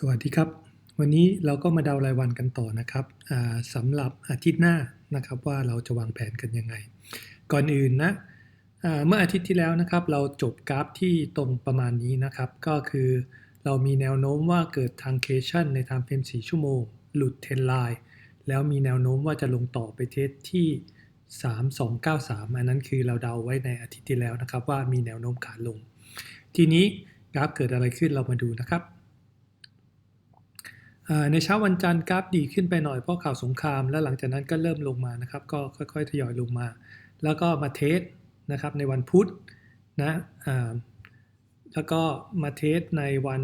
สวัสดีครับ วันนี้เราก็มาเดารายวันกันต่อนะครับสำหรับอาทิตย์หน้านะครับว่าเราจะวางแผนกันยังไง ก่อนอื่นนะเมื่ออาทิตย์ที่แล้วนะครับ เราจบกราฟที่ตรงประมาณนี้นะครับ ก็คือเรามีแนวโน้มว่าเกิดทางเคชันในไทม์เฟรม4 ชั่วโมง หลุดเทรนไลน์แล้วมีแนวโน้มว่าจะลงต่อไปเทสที่ 3293 อันนั้นคือเราเดาไว้ในอาทิตย์ที่แล้วนะครับ ว่ามีแนวโน้มขาลง ทีนี้กราฟเกิดอะไรขึ้นเรามาดูนะครับ ในเช้าวันจันทร์กราฟดีขึ้นไปหน่อยเพราะข่าวสงคราม แล้วหลังจากนั้นก็เริ่มลงมานะครับ ก็ค่อยๆทยอยลงมา แล้วก็มาเทสนะครับในวันพุธนะแล้วก็มาเทสในวัน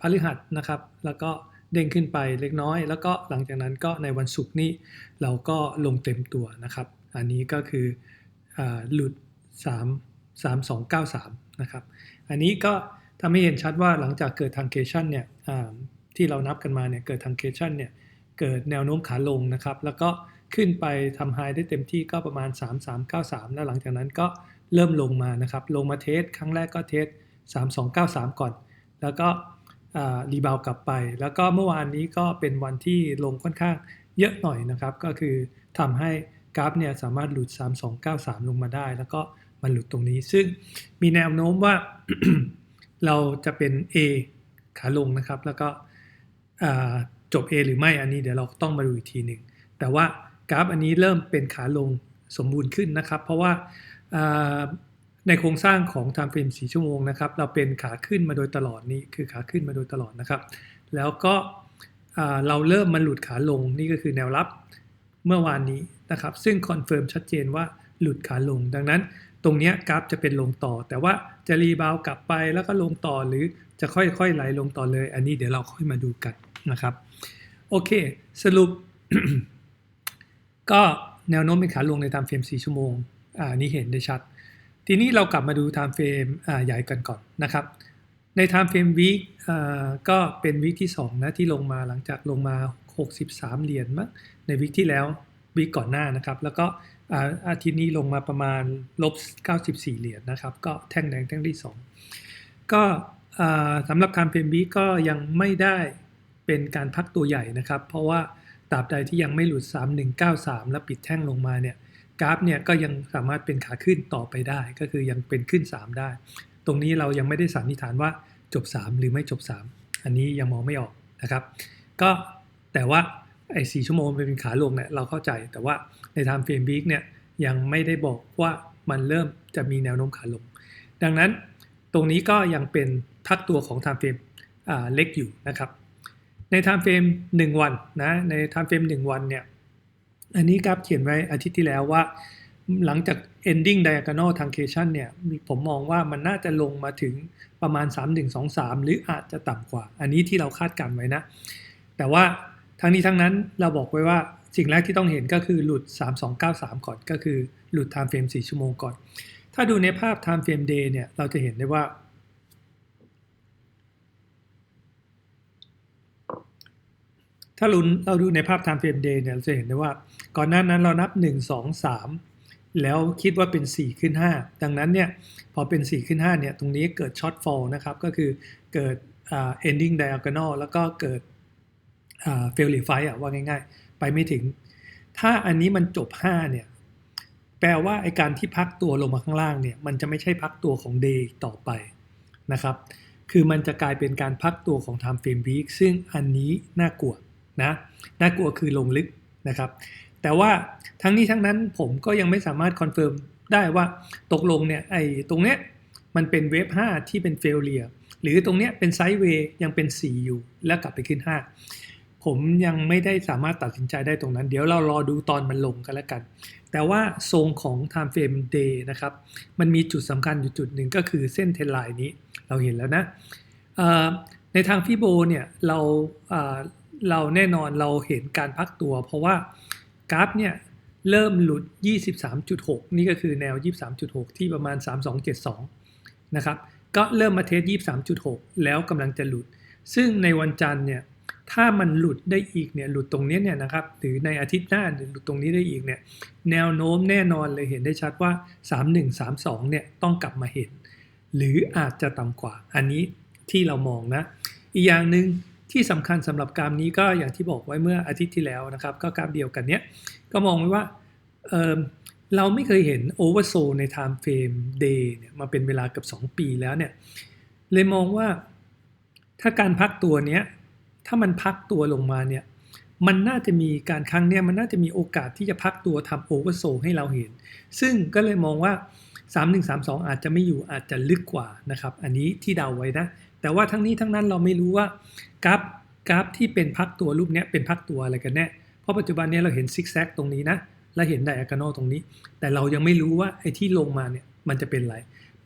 พฤหัสนะครับ แล้วก็เด้งขึ้นไปเล็กน้อย แล้วก็หลังจากนั้นก็ในวันศุกร์นี้เราก็ลงเต็มตัวนะครับ อันนี้ก็คืออหลุด 3 3293 นะครับ อันนี้ก็ทำให้เห็นชัดว่าหลังจากเกิดทางเคชันเนี่ย ที่เรานับกันมาเนี่ยเกิดทางเคชันเนี่ยเกิดแนวโน้มขาลงนะครับแล้วก็ขึ้นไปทำไฮได้เต็มที่ก็ประมาณ 3393 แล้วหลังจากนั้นก็เริ่มลงมานะครับลงมาเทสครั้งแรกก็เทส 3293 ก่อน แล้วก็รีบาวกลับไป แล้วก็เมื่อวานนี้ก็เป็นวันที่ลงค่อนข้างเยอะหน่อยนะครับ ก็คือทำให้กราฟเนี่ยสามารถหลุด 3293 ลงมาได้ แล้วก็มันหลุดตรงนี้ ซึ่งมีแนวโน้มว่าเราจะเป็น A ขาลงนะครับ แล้วก็ จบ A หรือไม่อันนี้เดี๋ยวเราต้องมาดูอีกทีหนึ่งแต่ว่ากราฟอันนี้เริ่มเป็นขาลงสมบูรณ์ขึ้นนะครับ เพราะว่าในโครงสร้างของ time frame 4ชั่วโมงนะครับ เราเป็นขาขึ้นมาโดยตลอดนี้คือขาขึ้นมาโดยตลอดนะครับ แล้วก็เราเริ่มมันหลุดขาลงนี่ก็คือแนวรับเมื่อวานนี้นะครับ ซึ่งคอนเฟิร์มชัดเจนว่าหลุดขาลง ดังนั้นตรงนี้กราฟจะเป็นลงต่อ แต่ว่าจะรีบาวกลับไปแล้วก็ลงต่อหรือจะค่อยๆไหลลงต่อเลย อันนี้เดี๋ยวเราค่อยมาดูกัน นะครับโอเค สรุป ก็แนวโน้มเป็นขาลงใน time frame 4ชั่วโมงอ่านี่เห็นได้ชัด ทีนี้เรากลับมาดู time frame อ่าใหญ่กันก่อนนะครับ ใน time frame week อ่าก็เป็นวีคที่2นะที่ลงมาหลังจากลงมา 63 เหรียญมั้งในวีคที่แล้ววีคก่อนหน้านะครับ แล้วก็อาทิตย์นี้ลงมาประมาณลบ 94 เหรียญนะครับ ก็แท่งแดงแท่งที่ 2 ก็สำหรับ time frame week ก็ยังไม่ได้ เป็นการพักตัวใหญ่นะครับ เพราะว่าตราบใดที่ยังไม่หลุด 3193 แล้วปิดแท่งลงมาเนี่ยกราฟเนี่ยก็ยังสามารถเป็นขาขึ้นต่อไปได้ ก็คือยังเป็นขึ้น 3 ได้ ตรงนี้เรายังไม่ได้สันนิษฐานว่าจบ 3 หรือไม่จบ 3 อันนี้ยังมองไม่ออกนะครับ ก็แต่ว่าไอ้สชั่วโมงเป็นขาลงเนี่ยเราเข้าใจแต่ว่าใน time frame week เนี่ยยังไม่ได้บอกว่ามันเริ่มจะมีแนวโน้มขาลง ดังนั้นตรงนี้ก็ยังเป็นพักตัวของ time frame อ่าเล็กอยู่นะครับ ใน time frame 1วันนะใน time frame 1วันเนี่ยอันนี้ครับเขียนไว้อาทิตย์ที่แล้วว่า หลังจาก ending diagonal truncation เนี่ยผมมองว่ามันน่าจะลงมาถึงประมาณ 3123 หรืออาจจะต่ำกว่า อันนี้ที่เราคาดการไว้นะ แต่ว่าทั้งนี้ทั้งนั้นเราบอกไว้ว่าสิ่งแรกที่ต้องเห็นก็คือหลุด 3293 ก่อน ก็คือหลุด time frame 4 ชั่วโมงก่อน ถ้าดูในภาพ time frame day เนี่ยเราจะเห็นได้ว่า ถ้าเราเราดูในภาพ time frame day เนี่ยเราจะเห็นได้ว่า ก่อนหน้านั้นเรานับ 1 2 3 แล้วคิดว่าเป็น 4 ขึ้น 5 ดังนั้นเนี่ยพอเป็น 4 ขึ้น 5 เนี่ยตรงนี้เกิด short fall นะครับ ก็คือเกิด uh, ending diagonal แล้วก็เกิด uh, fail refight อะว่าง่ายๆ ไปไม่ถึง ถ้าอันนี้มันจบ 5 เนี่ยแปลว่าไอการที่พักตัวลงมาข้างล่างเนี่ยมันจะไม่ใช่พักตัวของ day ต่อไปนะครับ คือมันจะกลายเป็นการพักตัวของ time frame week ซึ่งอันนี้น่ากลัว นะน่ากลัวคือลงลึกนะครับ แต่ว่าทั้งนี้ทั้งนั้นผมก็ยังไม่สามารถคอนเฟิร์มได้ว่าตกลงเนี่ยไอ้ตรงเนี้ยมันเป็นเวฟ5ที่เป็นเฟลเลียหรือตรงเนี้ยเป็นไซด์เวย์ยังเป็น 4 อยู่ แล้วกลับไปขึ้น 5 ผมยังไม่ได้สามารถตัดสินใจได้ตรงนั้น เดี๋ยวเรารอดูตอนมันลงกันแล้วกัน แต่ว่าทรงของ time frame day นะครับ มันมีจุดสำคัญอยู่จุดหนึ่งก็คือเส้นเทนไลน์นี้เราเห็นแล้วนะในทางฟิโบเนี่ยเรา เราแน่นอนเราเห็นการพักตัว เพราะว่ากราฟเนี่ยเริ่มหลุด 23.6 นี่ก็คือแนว 23.6 ที่ประมาณ 3272 นะครับ ก็เริ่มมาเทส 23.6 แล้วกำลังจะหลุด ซึ่งในวันจันทร์เนี่ย ถ้ามันหลุดได้อีกเนี่ย หลุดตรงนี้เนี่ยนะครับ หรือในอาทิตย์หน้าหลุดตรงนี้ได้อีกเนี่ย แนวโน้มแน่นอนเลยเห็นได้ชัดว่า 3132 เนี่ยต้องกลับมาเห็น หรืออาจจะต่ำกว่า อันนี้ที่เรามองนะ อีกอย่างหนึ่ง ที่สำคัญสำหรับกราฟนี้ก็อย่างที่บอกไว้เมื่ออาทิตย์ที่แล้วนะครับ ก็กราฟเดียวกันเนี้ยก็มองไว้ว่าเเราไม่เคยเห็นโอเวอร์โซใน time frame day เนี่ยมาเป็นเวลาเกือบ2 ปีแล้วเนี่ยเลยมองว่าถ้าการพักตัวเนี้ยถ้ามันพักตัวลงมาเนี่ยมันน่าจะมีการครั้งเนี้ยมันน่าจะมีโอกาสที่จะพักตัวทำโอเวอร์โซให้เราเห็น ซึ่งก็เลยมองว่า 3132 อาจจะไม่อยู่อาจจะลึกกว่านะครับ อันนี้ที่เดาไว้นะ แต่ว่าทั้งนี้ทั้งนั้นเราไม่รู้ว่ากราฟกราฟที่เป็นพักตัวรูปนี้เป็นพักตัวอะไรกันแน่ เพราะปัจจุบันนี้เราเห็นซิกแซกตรงนี้นะ และเห็นไดอะกานอลตรงนี้ แต่เรายังไม่รู้ว่าไอ้ที่ลงมาเนี่ยมันจะเป็นอะไร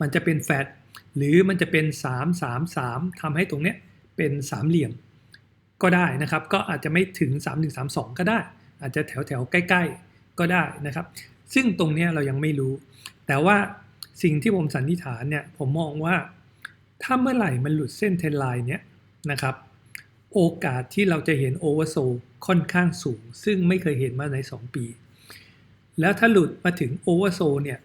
มันจะเป็นแฟตหรือมันจะเป็น 3 3 3ทำให้ตรงเนี้ยเป็นสามเหลี่ยมก็ได้นะครับ ก็อาจจะไม่ถึง 3132 ก็ได้ อาจจะแถวแถวใกล้ ๆ ก็ได้นะครับ ซึ่งตรงนี้เรายังไม่รู้ แต่ว่าสิ่งที่ผมสันนิษฐานเนี่ยผมมองว่า ถ้าเมื่อไหร่มันหลุดเส้นเทนไลน์เนี่ยนะครับ โอกาสที่เราจะเห็นโอเวอร์โซค่อนข้างสูง ซึ่งไม่เคยเห็นมาใน 2 ปี แล้วถ้าหลุดมาถึงโอเวอร์โซเนี่ย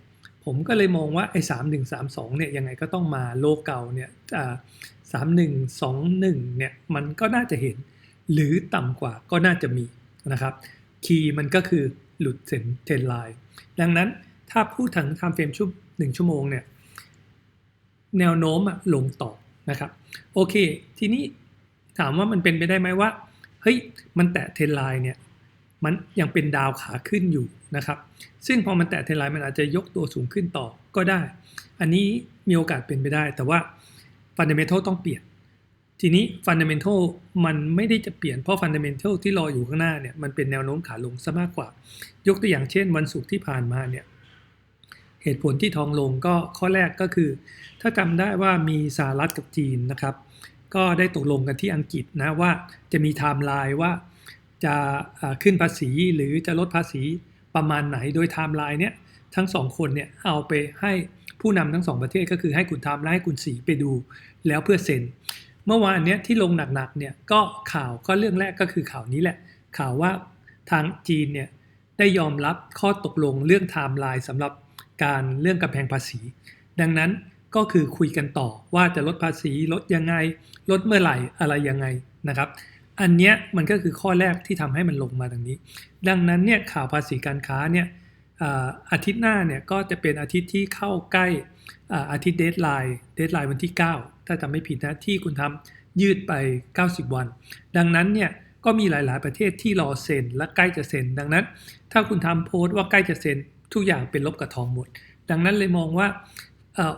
ผมก็เลยมองว่าไอ้สามหนึ่งสามสองเนี่ยยังไงก็ต้องมาโลเก่าเนี่ยสามหนึ่งสองหนึ่งเนี่ยมันก็น่าจะเห็น หรือต่ำกว่าก็น่าจะมีนะครับคีย์มันก็คือหลุดเส้นเทนไลน์ดังนั้นถ้าพูดถึงไทม์เฟรมชั่วหนึ่งชั่วโมงเนี่ย แนวโน้มอะลงต่อนะครับโอเค ทีนี้ถามว่ามันเป็นไปได้ไหมว่าเฮ้ยมันแตะเทนไลน์เนี่ยมันยังเป็นดาวขาขึ้นอยู่นะครับ ซึ่งพอมันแตะเทนไลน์มันอาจจะยกตัวสูงขึ้นต่อก็ได้ อันนี้มีโอกาสเป็นไปได้ แต่ว่าฟันเดเมทัลต้องเปลี่ยน ทีนี้ฟันเดเมทัลมันไม่ได้จะเปลี่ยนเพราะฟันเดเมทัลที่รออยู่ข้างหน้าเนี่ยมันเป็นแนวโน้มขาลงซะมากกว่า ยกตัวอย่างเช่น วันศุกร์ที่ผ่านมาเนี่ย เหตุผลที่ทองลงก็ข้อแรกก็คือ ถ้าจำได้ว่ามีสหรัฐกับจีนนะครับ ก็ได้ตกลงกันที่อังกฤษนะว่าจะมีไทม์ไลน์ว่าจะขึ้นภาษีหรือจะลดภาษีประมาณไหนโดยไทม์ไลน์เนี้ยทั้งสองคนเนี่ยเอาไปให้ผู้นำทั้งสองประเทศก็คือให้คุณไทามและให้คุณสีไปดูแล้วเพื่อเซ็นเมื่อวานเนี้ยที่ลงหนักๆเนี่ยก็ข่าวก็เรื่องแรกก็คือข่าวนี้แหละ ข่าวว่าทางจีนเนี่ยได้ยอมรับข้อตกลงเรื่องไทม์ไลน์สำหรับ การเรื่องกำแพงภาษี ดังนั้นก็คือคุยกันต่อว่าจะลดภาษีลดยังไง ลดเมื่อไหร่อะไรยังไงนะครับ อันเนี้ยมันก็คือข้อแรกที่ทำให้มันลงมาดังนี้ ดังนั้นเนี่ยข่าวภาษีการค้าเนี่ยอาทิตย์หน้าเนี่ยก็จะเป็นอาทิตย์ที่เข้าใกล้อาทิตย์เดทไลน์เดทไลน์วันที่ 9 ถ้าจำไม่ผิดนะที่คุณทำยืดไป 90 วัน ดังนั้นเนี่ยก็มีหลาย ๆ ประเทศที่รอเซ็นและใกล้จะเซ็น ดังนั้น ถ้าคุณทำโพสต์ว่าใกล้จะเซ็น ทุกอย่างเป็นลบกับทองหมด ดังนั้นเลยมองว่า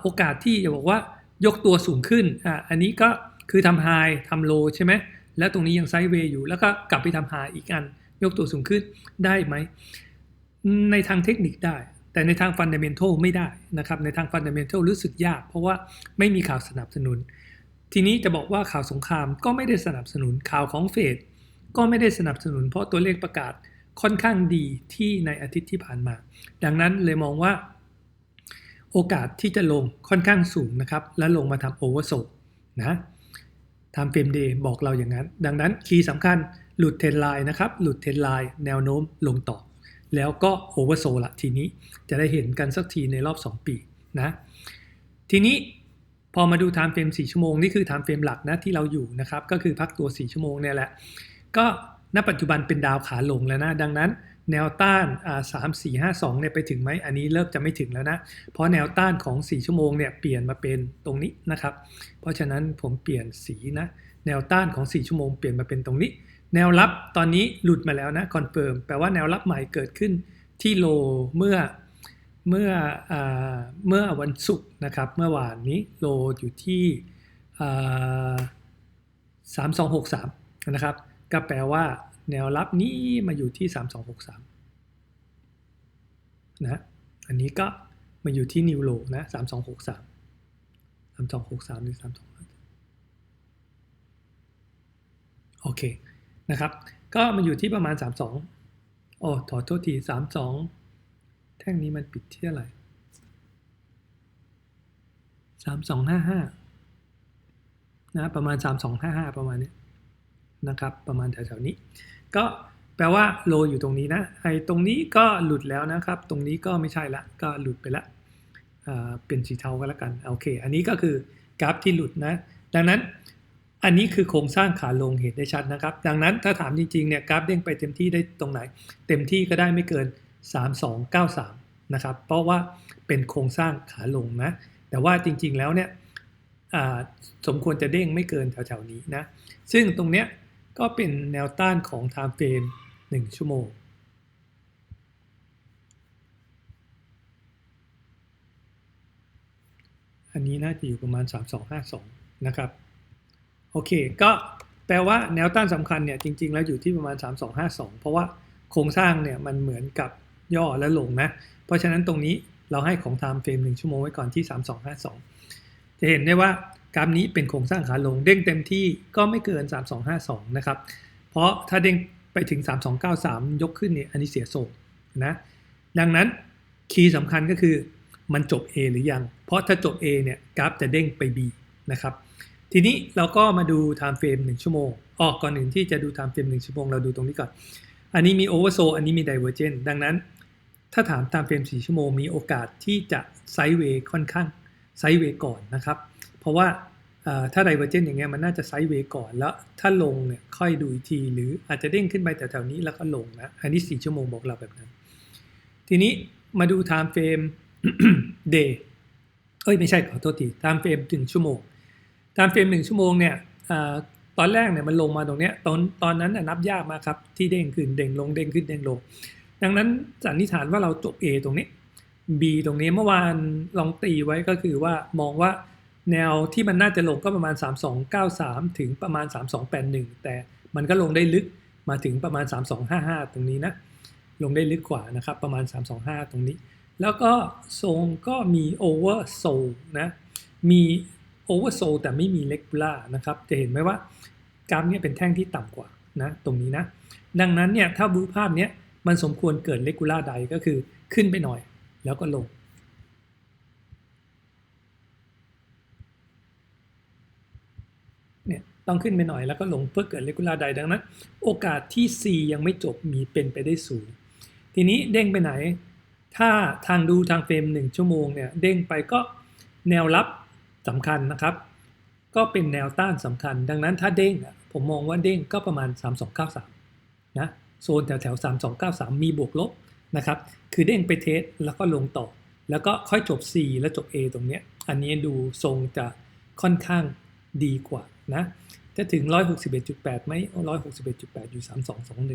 โอกาสที่จะบอกว่ายกตัวสูงขึ้นออันนี้ก็คือทำไฮทำโลใช่ไหมแล้วตรงนี้ยังไซด์เวย์อยู่ แล้วก็กลับไปทำไฮอีกอัน ยกตัวสูงขึ้นได้ไหม ในทางเทคนิคได้ แต่ในทางฟันเดเมนทัลไม่ได้นะครับในทางฟันเดเมนทัลรู้สึกยาก เพราะว่าไม่มีข่าวสนับสนุน ทีนี้จะบอกว่าข่าวสงครามก็ไม่ได้สนับสนุนข่าวของเฟดก็ไม่ได้สนับสนุนเพราะตัวเลขประกาศ ค่อนข้างดีที่ในอาทิตย์ที่ผ่านมา ดังนั้นเลยมองว่า โอกาสที่จะลงค่อนข้างสูงนะครับ และลงมาทำโอเวอร์โซนะทำเฟรมเดย์บอกเราอย่างนั้น ดังนั้นคีย์สำคัญหลุดเทนไลน์นะครับ หลุดเทนไลน์แนวโน้มลงต่อ แล้วก็โอเวอร์โซละทีนี้จะได้เห็นกันสักทีในรอบ 2 ปีนะทีนี้พอมาดูไทม์เฟรม4ชั่วโมง นี่คือไทม์เฟรมหลักนะที่เราอยู่นะครับ ก็คือพักตัว 4 ชั่วโมงเนี่ยแหละ ก็ ณปัจจุบันเป็นดาวขาลงแล้วนะ ดังนั้นแนวต้านอ่าสามสี่ห้าสองเนี่ยไปถึงไหมอันนี้เริ่มจะไม่ถึงแล้วนะ เพราะแนวต้านของ 4 ชั่วโมงเนี่ยเปลี่ยนมาเป็นตรงนี้นะครับ เพราะฉะนั้นผมเปลี่ยนสีนะ แนวต้านของ 4 ชั่วโมงเปลี่ยนมาเป็นตรงนี้ แนวรับตอนนี้หลุดมาแล้วนะคอนเฟิร์มแปลว่าแนวรับใหม่เกิดขึ้นที่โลเมื่อเมื่ออเมื่อวันศุกร์นะครับเมื่อวานนี้โลอยู่ที่สามสองหกสามนะครับ ก็แปลว่า แนวรับนี้มาอยู่ที่ 3263 นะ อันนี้ก็มาอยู่ที่นิวโลนะ 3263 3263 หรือ 32 โอเค นะครับ ก็มาอยู่ที่ประมาณ 32 โอ้ถอโทษที 32 แท่งนี้มันปิดที่อะไร 3255 นะ ประมาณ 3255 ประมาณนี้ นะครับ ประมาณแถวๆนี้ ก็แปลว่าโลอยู่ตรงนี้นะไอ้ตรงนี้ก็หลุดแล้วนะครับ ตรงนี้ก็ไม่ใช่ละก็หลุดไปละเป็นสีเทาก็แล้วกันโอเค อันนี้ก็คือกราฟที่หลุดนะ ดังนั้นอันนี้คือโครงสร้างขาลงเห็นได้ชัดนะครับ ดังนั้นถ้าถามจริงๆเนี่ยกราฟเด้งไปเต็มที่ได้ตรงไหน เต็มที่ก็ได้ไม่เกิน 3293 นะครับ เพราะว่าเป็นโครงสร้างขาลงนะ แต่ว่าจริงๆแล้วเนี่ยสมควรจะเด้งไม่เกินแถวๆนี้นะ ซึ่งตรงเนี้ย ก็เป็นแนวต้านของ time frame 1 ชั่วโมง อันนี้น่าจะอยู่ประมาณ 3252 นะครับ โอเค ก็แปลว่าแนวต้านสำคัญเนี่ยจริง ๆ แล้วอยู่ที่ประมาณ 3252 เพราะว่าโครงสร้างเนี่ยมันเหมือนกับย่อและลงนะ เพราะฉะนั้นตรงนี้เราให้ของ time frame 1 ชั่วโมงไว้ก่อนที่ 3252 จะเห็นได้ว่า กราฟนี้เป็นโครงสร้างขาลงเด้งเต็มที่ก็ไม่เกิน 3252 นะครับ เพราะถ้าเด้งไปถึง 3293 ยกขึ้นเนี่ยอันนี้เสียโซนะ ดังนั้นคีย์สำคัญก็คือมันจบ A หรือยัง เพราะถ้าจบ A เนี่ยกราฟจะเด้งไป B นะครับ ทีนี้เราก็มาดู time frame 1 ชั่วโมง ออกก่อนหนึ่งที่จะดู time frame 1 ชั่วโมงเราดูตรงนี้ก่อน อันนี้มี oversold อันนี้มี divergent ดังนั้น ถ้าถาม time frame 4 ชั่วโมงมีโอกาสที่จะไซด์เวย์ค่อนข้างไซด์เวย์ก่อนนะครับ ราะว่าถ้า divergent อย่างเงี้ยมันน่าจะไซด์เวย์ก่อนแล้วถ้าลงเนี่ยค่อยดูอีกทีหรืออาจจะเด้งขึ้นไปแถวๆนี้แล้วก็ลงนะอันนี้ 4 ชั่วโมงบอกเราแบบนั้น ทีนี้มาดู time frame day เอ้ยไม่ใช่ขอโทษที time frame ถึงชั่วโมง time frame 1ชั่วโมงเนี่ยตอนแรกเนี่ยมันลงมาตรงเนี้ยตอนตอนนั้นนับยากมากครับที่เด้งขึ้นเด้งลงเด้งขึ้นเด้งลง ดังนั้นสันนิษฐานว่าเราจบ A ตรงนี้ B ตรงนี้เมื่อวานลองตีไว้ก็คือว่ามองว่า แนวที่มันน่าจะลงก็ประมาณ 3293 ถึงประมาณ 3281 แต่มันก็ลงได้ลึกมาถึงประมาณ 3255 ตรงนี้นะ ลงได้ลึกกว่านะครับประมาณ 325 ตรงนี้ แล้วก็ทรงก็มี oversold นะ มี oversold แต่ไม่มี regular นะครับ จะเห็นไหมว่ากราฟนี้เป็นแท่งที่ต่ำกว่านะตรงนี้นะ ดังนั้นเนี่ยถ้าบูภาพเนี้ยมันสมควรเกิด regular ใดก็คือขึ้นไปหน่อย แล้วก็ลงเนี่ย ต้องขึ้นไปหน่อยแล้วก็ลงเพื่อเกิดเลกูลาไดดังนั้น โอกาสที่ C ยังไม่จบมีเป็นไปได้สูง ทีนี้เด้งไปไหน ถ้าทางดูทางเฟรม 1 ชั่วโมงเนี่ยเด้งไปก็แนวรับสำคัญนะครับ ก็เป็นแนวต้านสำคัญ ดังนั้นถ้าเด้งผมมองว่าเด้งก็ประมาณ 3293 นะโซนแถวแถว3293 มีบวกลบนะครับ คือเด้งไปเทสแล้วก็ลงต่อ แล้วก็ค่อยจบ C แล้วจบ A ตรงเนี้ย อันนี้ดูทรงจะค่อนข้างดีกว่า นะจะถึง 161.8ไหม161.8 อยู่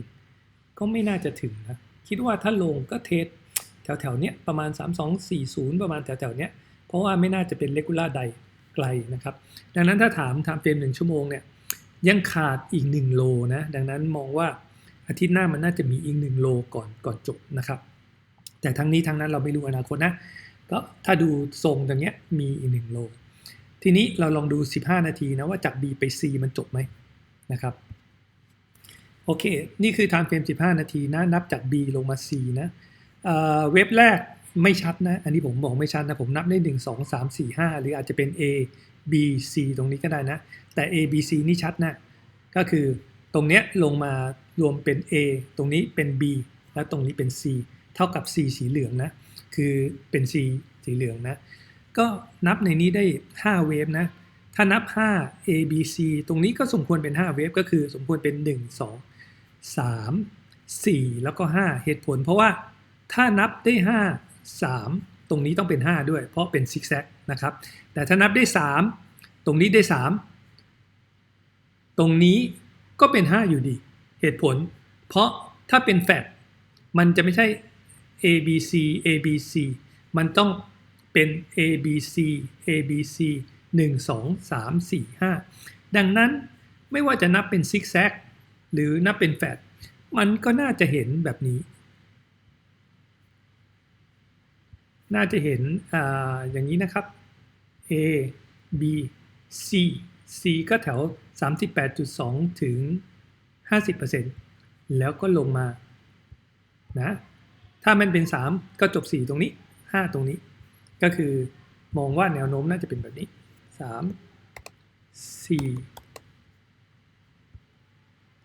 3221 ก็ไม่น่าจะถึงนะ คิดว่าถ้าลงก็เทสแถวๆเนี้ยประมาณ 3240 ประมาณแถวๆเนี้ยเพราะว่าไม่น่าจะเป็นเลกูล่าใดไกลนะครับ ดังนั้นถ้าถามทำเฟรม1ชั่วโมงเนี่ยยังขาดอีก 1 โลนะ ดังนั้นมองว่าอาทิตย์หน้ามันน่าจะมีอีก 1 โลก่อนก่อนจบนะครับ แต่ทั้งนี้ทั้งนั้นเราไม่รู้อนาคตนะ ก็ถ้าดูทรงตรงเนี้ยมีอีก 1 โล ทีนี้เราลองดู 15 นาทีนะว่าจาก B ไป C มันจบไหมนะครับโอเค นี่คือ time frame 15 นาทีนะนับจาก B ลงมา C นะเเว็บแรกไม่ชัดนะ อันนี้ผมบอกไม่ชัดนะ ผมนับได้ 1 2 3 4 5 หรืออาจจะเป็น A B C ตรงนี้ก็ได้นะ แต่ A B C นี่ชัดนะ ก็คือตรงเนี้ยลงมารวมเป็น A ตรงนี้เป็น B แล้วตรงนี้เป็น C เท่ากับ C สีเหลืองนะ คือเป็น C สีเหลืองนะ ก็นับในนี้ได้ 5 เวฟนะ ถ้านับ 5 A B C ตรงนี้ก็สมควรเป็น 5 เวฟก็คือสมควรเป็น 1 2 3 4 แล้วก็ 5 เหตุผล เพราะว่าถ้านับได้ 5 3 ตรงนี้ต้องเป็น 5 ด้วย เพราะเป็นซิกแซกนะครับ แต่ถ้านับได้ 3 ตรงนี้ได้ 3 ตรงนี้ก็เป็น 5 อยู่ดี เหตุผล เพราะถ้าเป็นแฟดมันจะไม่ใช่ A B C A B C มันต้อง เป็น A B C A B C 1 2 3 4 5 ดังนั้นไม่ว่าจะนับเป็นซิกแซกหรือนับเป็นแฟดมันก็น่าจะเห็นแบบนี้ น่าจะเห็นออย่างนี้นะครับ A B C C ก็แถว 38.2 ถึง 50%แล้วก็ลงมานะ ถ้ามันเป็น 3 ก็จบ 4 ตรงนี้ 5 ตรงนี้ ก็คือมองว่าแนวโน้มน่าจะเป็นแบบนี้สามสี่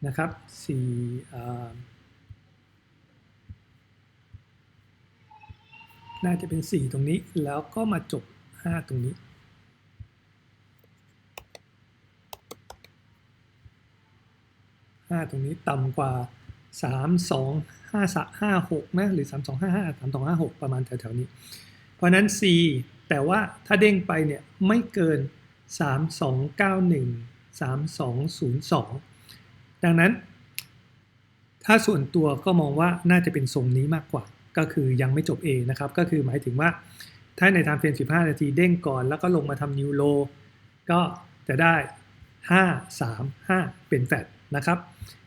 นะครับสี่น่าจะเป็น 4 ตรงนี้แล้วก็มาจบ 5 ตรงนี้5ตรงนี้ต่ำกว่า 3 2 5 5 6 นะ หรือ 3 2 5 5 3 2 5 6 ประมาณแถวๆนี้ เพราะนั้น C แต่ว่าถ้าเด้งไปเนี่ยไม่เกิน 3291 3202 ดังนั้น ถ้าส่วนตัวก็มองว่าน่าจะเป็นทรงนี้มากกว่า ก็คือยังไม่จบ A นะครับ ก็คือหมายถึงว่า ถ้าในทม์เฟรม 15 นาทีเด้งก่อน แล้วก็ลงมาทำนิวโล ก็จะได้ 5 3 5 เป็นแฟดนะครับ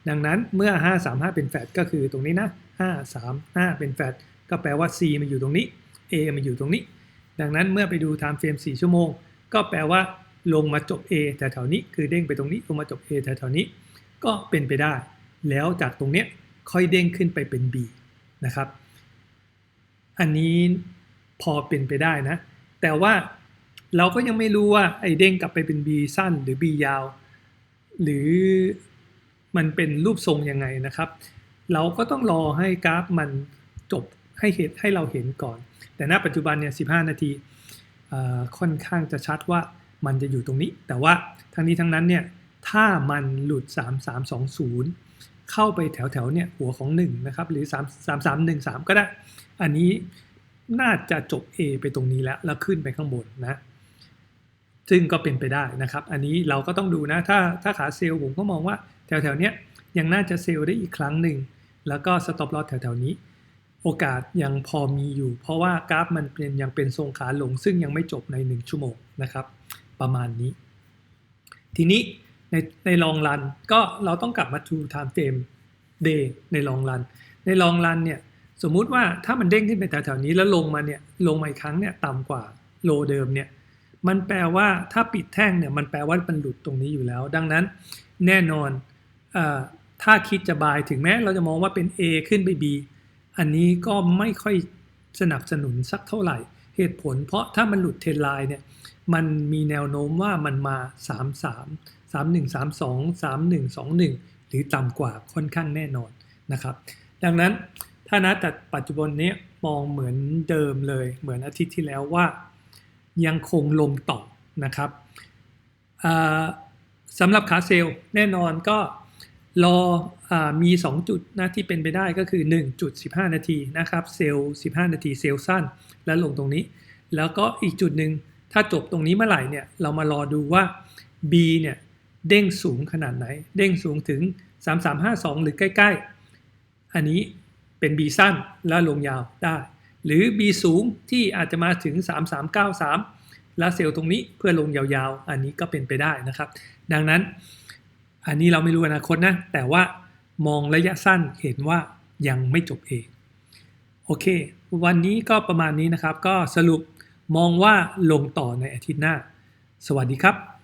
ดังนั้นเมื่อ 5 3 5 เป็นแฟดก็คือตรงนี้นะ 5 3 5 เป็นแฟดก็แปลว่า C มันอยู่ตรงนี้ A มันอยู่ตรงนี้ ดังนั้นเมื่อไปดูไทม์เฟรม4ชั่วโมง ก็แปลว่าลงมาจบ A แถวๆนี้คือเด้งไปตรงนี้ลงมาจบ A แถวๆนี้ ก็เป็นไปได้ แล้วจากตรงเนี้ยค่อยเด้งขึ้นไปเป็น B นะครับ อันนี้พอเป็นไปได้นะ แต่ว่าเราก็ยังไม่รู้ว่าไอ้เด้งกลับไปเป็น B สั้นหรือ B ยาว หรือมันเป็นรูปทรงยังไงนะครับ เราก็ต้องรอให้กราฟมันจบให้เห็นให้เราเห็นก่อน แต่ณปัจจุบันเนี่ย 15 นาทีค่อนข้างจะชัดว่ามันจะอยู่ตรงนี้ แต่ว่าทั้งนี้ทั้งนั้นเนี่ย ถ้ามันหลุด 3320 เข้าไปแถวแถวเนี่ยหัวของ 1 นะครับ หรือ3 3 3 1 3 ก็ได้ อันนี้น่าจะจบ A ไปตรงนี้แล้ว แล้วขึ้นไปข้างบนนะ ซึ่งก็เป็นไปได้นะครับ อันนี้เราก็ต้องดูนะ ถ้าถ้าขาเซลล์ผมก็มองว่าแถวแถวเนี้ยยังน่าจะเซลล์ได้อีกครั้งหนึ่ง แล้วก็สต็อปลอสแถวแถวนี้ โอกาสยังพอมีอยู่ เพราะว่ากราฟมันเป็นยังเป็นทรงขาลง ซึ่งยังไม่จบใน 1 ชั่วโมงนะครับ ประมาณนี้ ทีนี้ในในลองรันก็เราต้องกลับมาดู time frame day ในลองรัน ในลองรันเนี่ยสมมุติว่าถ้ามันเด้งขึ้นไปแถวๆนี้แล้วลงมาเนี่ยลงมาอีกครั้งเนี่ยต่ำกว่าโลเดิมเนี่ยมันแปลว่าถ้าปิดแท่งเนี่ยมันแปลว่ามันหลุดตรงนี้อยู่แล้ว ดังนั้นแน่นอนอถ้าคิดจะบายถึงแม้เราจะมองว่าเป็น A ขึ้นไป B อันนี้ก็ไม่ค่อยสนับสนุนสักเท่าไหร่ เหตุผลเพราะถ้ามันหลุดเทรนไลน์เนี่ยมันมีแนวโน้มว่ามันมา 3 3 3 1 3 2 3 1 2 1 หรือต่ำกว่าค่อนข้างแน่นอนนะครับ ดังนั้นถ้านะแต่ปัจจุบันนี้มองเหมือนเดิมเลย เหมือนอาทิตย์ที่แล้วว่า ยังคงลมต่อนะครับสำหรับขาเซลแน่นอนก็ รออมี 2 จุดนะที่เป็นไปได้ก็คือ1จุด15 นาทีนะครับเซลล์ 15 นาทีเซลล์สั้น แล้วลงตรงนี้ แล้วก็อีกจุดหนึ่งถ้าจบตรงนี้เมื่อไหร่เนี่ยเรามารอดูว่า B เนี่ยเด้งสูงขนาดไหน เด้งสูงถึง 3352 หรือใกล้ๆ อันนี้เป็น B สั้นแล้วลงยาวได้ หรือ B สูงที่อาจจะมาถึง 3393 แล้วเซลล์ตรงนี้เพื่อลงยาวๆ อันนี้ก็เป็นไปได้นะครับ ดังนั้น อันนี้เราไม่รู้อนาคตนะ แต่ว่ามองระยะสั้นเห็นว่ายังไม่จบเอง โอเค วันนี้ก็ประมาณนี้นะครับ ก็สรุปมองว่าลงต่อในอาทิตย์หน้า สวัสดีครับ